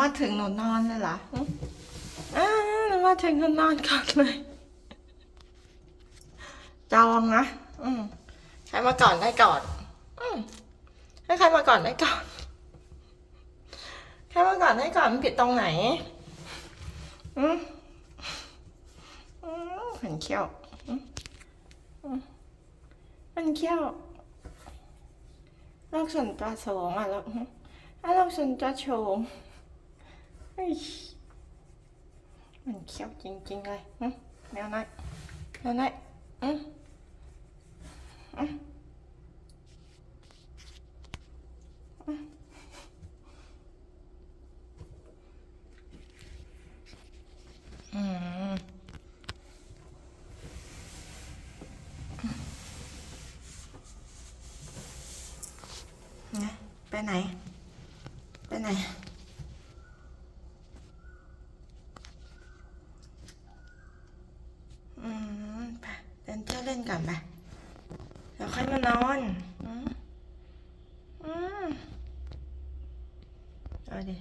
มาถึงหนูนอนเลยเหรอหึอ้าวหนูมาถึงหนูนอนก่อนเลย จองนะ อืมใครมาก่อนได้ก่อน อืมให้ใครมาก่อนได้ก่อน ใครมาก่อนได้ก่อนมันผิดตรงไหน อืมอืมมันเขี้ยวอืมอืมมันเขี้ยวโลกส่วนตัวสูงอะแล้วอืมถ้าโลกส่วนตัวสูงเฮ้ย มันเขี้ยวจริงๆเลยแมวน้อยแมวน้อยอืมอืมอืมอืมไงไปไหน ไปไหน นเที่ยวเล่นก่อนไปเดี๋วค่อยมานอนอืมอืมเอาดิ